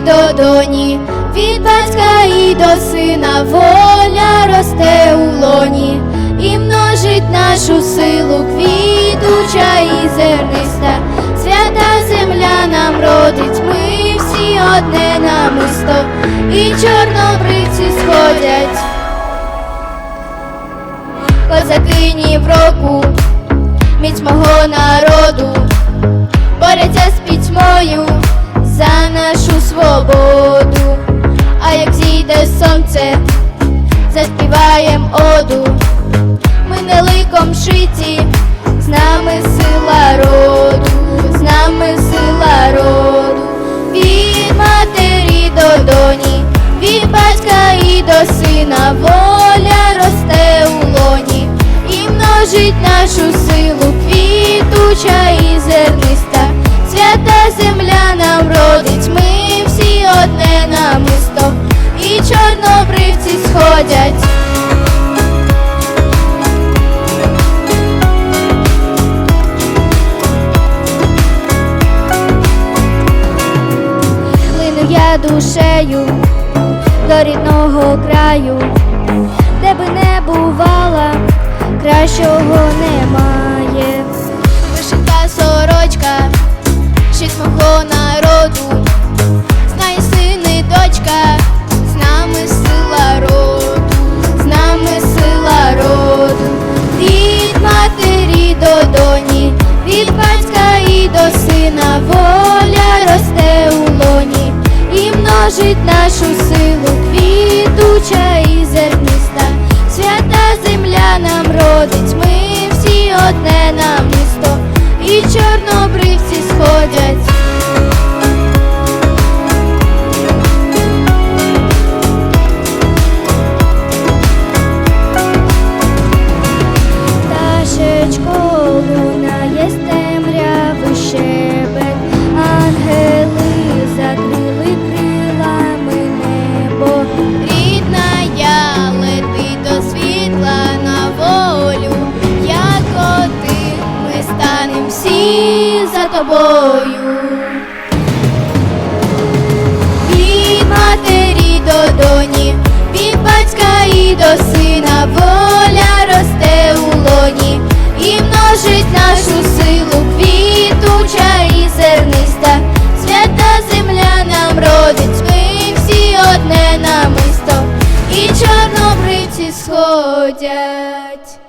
матері до доні, від батька і до сина воля росте у лоні, і множить нашу силу квітуча і зерниста, свята земля нам родить, ми всі одне намисто, і чорнобривці сходять. Козакині в року, міць мого народу, борються з пітьмою оду. Ми не ликом шиті, з нами сила роду, з нами сила роду. Від матері до доні, від батька і до сина воля росте у лоні і множить нашу силу квітуча і зерниста. Свята земля нам родить, ми всі одне намисто, і чорнобривці сходять. Душею до рідного краю, де би не бувала, кращого немає. І множить нашу силу квітуча за тобою. Від матері до доні, від батька і до сина воля росте у лоні і множить нашу силу квітуча і зерниста. Свята земля нам родить, ми всі одне намисто, і чорнобривці сходять.